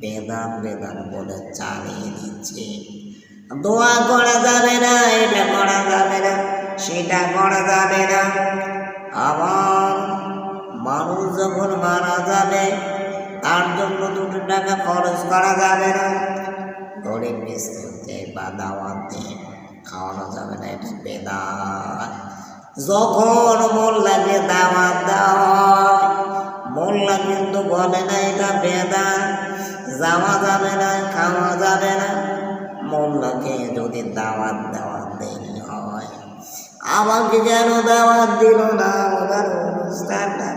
বেদান বেদান বলে চালিয়ে দিচ্ছে। দোয়া করা যাবে না, এটা করা যাবে না, সেটা করা যাবে না। আবার মানুষ যখন মারা যাবে, তার জন্য দুটো টাকা খরচ করা যাবে না। গরিব মিস্ত্রিতে বা দাওয়াত খাওয়ানো যাবে না, এটা বেদাত। যখন মোল্লাকে দাওয়াত দেওয়া মোল্লা কিন্তু বলে না, এটা বেদাত যাওয়া যাবে না, খাওয়া যাবে না। মোল্লাকে যদি দাওয়াত দেওয়া দেরি হয়, আমাকে যেন দাওয়াত দিল না? ওদের অনুষ্ঠানটা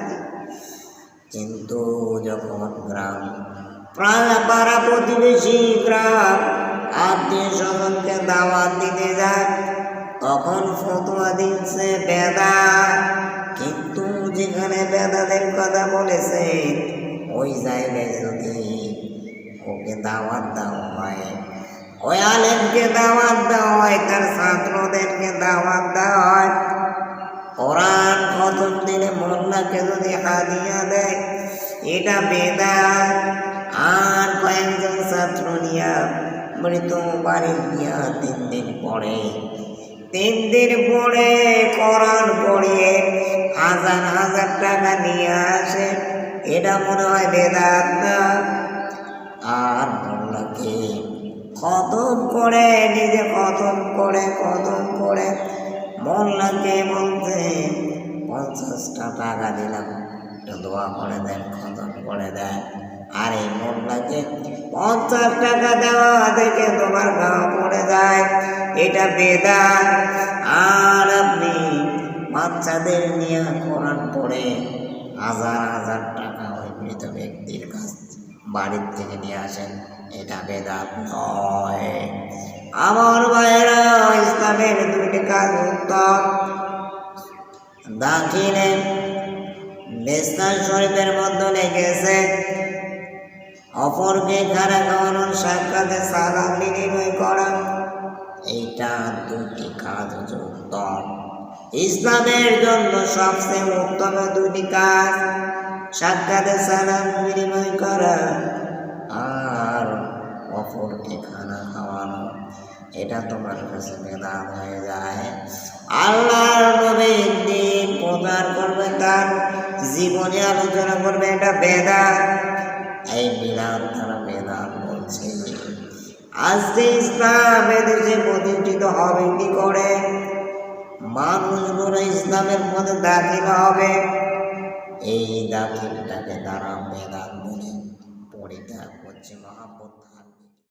কিন্তু যখন গ্রাম, প্রায় পাড়া প্রতিবেশী গ্রাম, আত্মীয় স্বজনকে দাওয়াত দিতে যায়, তখন ফতুয়া দিচ্ছে বেদা। কিন্তু যেখানে বেদাদের কথা বলেছে, ওই জায়গায় যদি ওকে দাওয়াত দেওয়া হয়, ওই আলেমকে দাওয়াত দেওয়া হয়, তার ছাত্রদেরকে দাওয়াত দেওয়া হয়, কোরআন খতম দিলে মোল্লাকে যদি হাদিয়া দেয়, এটা বেদা আর কয়েকজন ছাত্র নিয়া মৃত বাড়ি দিয়া তিন দিন পরে, তিন দিন পরে কোরআন পড়িয়ে হাজার হাজার টাকা নিয়ে আসে। এটা মনে হয় বেদাত না আর মোল্লাকে খতম করে, নিজে খতম করে খতম করে। মোল্লাকে বলতে পঞ্চাশটা টাকা দিলাম। দোয়া করে দেন, খতম করে দেন। আর এই মোল্লাকে পঞ্চাশ টাকা দেওয়া দেখে তোমার গাঁ পড়ে যায়। এটা বেদান আর আপনি বাচ্চাদের নিয়ে কোরআন পড়ে হাজার হাজার টাকা ওই মৃত ব্যক্তির কাছ বাড়ির থেকে নিয়ে আসেন। এটা বেদাত নয়। আমার ভাইয়েরা, ইসলামের দুইটি কাজ উত্তম। দাখিলে মেসনার শরীফের মধ্যে লেগেছে। অপরকে খারা খাওয়ানোর সাক্ষাতে সালাম ইসলামের জন্য সবচেয়ে উত্তম দুটি কাজ সাক্ষাতে সালাম বিনিময় করা আর অপরকে খানা খাওয়ানো এটা তোমার কাছে বেদান হয়ে যায়। আল্লাহর নবী দিন প্রচার করবে তার, জীবনে আলোচনা করবে, এটা বেদান এই বিধান তারা বেদান বলছে। আজকে ইসলাম এদেশে প্রতিষ্ঠিত হবে কি করে? ইসলামের মধ্যে দাখিল হবে। এই দাখিলটাকে তারা বেদাত বলে পরিত্যাগ করছে মহাপত থাকবে